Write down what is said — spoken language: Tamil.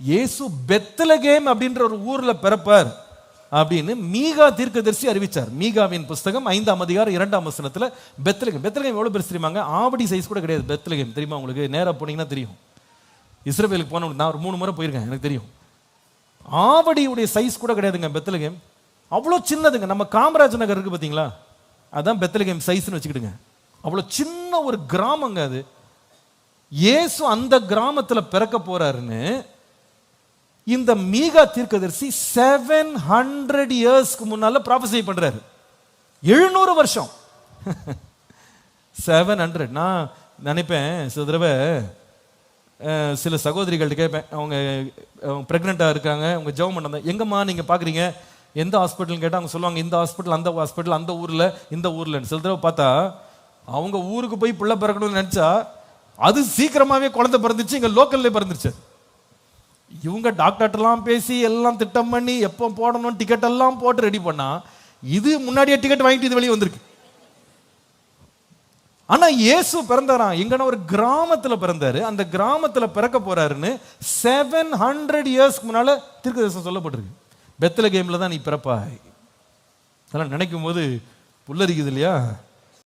இயேசு பெத்தலகேம் அப்படின்ற ஒரு ஊர்ல பிறப்பார் அப்படின்னு மீகா தீர்க்கதரிசி அறிவிச்சார். மீகாவின் புஸ்தகம் ஐந்தாம் அதிகாரம் இரண்டாம் வசனத்துல பெத்தலகம் பெத்தலகம் எவ்வளவு பெருசு தெரியுமாங்க? ஆவடி சைஸ் கூட கிடையாது பெத்தலகம் தெரியுமா உங்களுக்கு? நேரா போனீங்கன்னா தெரியும். இஸ்ரேலுக்கு போன நான் ஒரு மூணு முறை போயிருக்கேன் எனக்கு தெரியும். ஆவடியுடைய சைஸ் கூட கிடையாதுங்க பெத்தலகம் அவ்வளோ சின்னதுங்க. நம்ம காமராஜ் நகர் இருக்கு பார்த்தீங்களா அதான் பெத்தலகம் சைஸ்னு வச்சுக்கிடுங்க. அவ்வளோ சின்ன ஒரு கிராமங்க அது. ஏசு அந்த கிராமத்தில் பிறக்க போறாருன்னு இந்த மீகா தீர்க்கதரிசி செவன் ஹண்ட்ரட் இயர்ஸ்க்கு முன்னால ப்ராஃபஸை பண்றாரு. எழுநூறு வருஷம். செவன் ஹண்ட்ரட் நான் நினைப்பேன் சில தடவை சில சகோதரிகள்ட்ட கேட்பேன் அவங்க ப்ரெக்னெண்ட்டாக இருக்காங்க அவங்க ஜெபம் பண்ணாங்க எங்கம்மா நீங்கள் பார்க்குறீங்க எந்த ஹாஸ்பிட்டல்னு கேட்டால் அவங்க சொல்லுவாங்க இந்த ஹாஸ்பிட்டல் அந்த ஹாஸ்பிட்டல் அந்த ஊரில் இந்த ஊரில் சில தடவை பார்த்தா அவங்க ஊருக்கு போய் பிள்ளை பிறக்கணும்னு நினச்சா அது சீக்கிரமாகவே குழந்தை பிறந்துச்சு இங்கே லோக்கல்லே பிறந்துருச்சு. இவங்க டாக்டர்லாம் பேசி எல்லாம் திட்டம் பண்ணி எப்போ போடணும் டிக்கெட் எல்லாம் போட்டு ரெடி பண்ணா இது முன்னாடியே டிக்கெட் வாங்கிட்டு இது வெளியே வந்திருக்கு. ஆனா இயேசு பிறந்தாராம். எங்கன்னா ஒரு கிராமத்துல பிறந்தாரு. அந்த கிராமத்துல பிறக்க போறாருன்னு செவன் ஹண்ட்ரட் இயர்ஸ்க்கு முன்னால தீர்க்கதரிசனம் சொல்லப்பட்டிருக்கு. பெத்தல கேம்ல தான் நீ பிறப்பாய். அதெல்லாம் நினைக்கும் போது புல்லரிக்குது இல்லையா?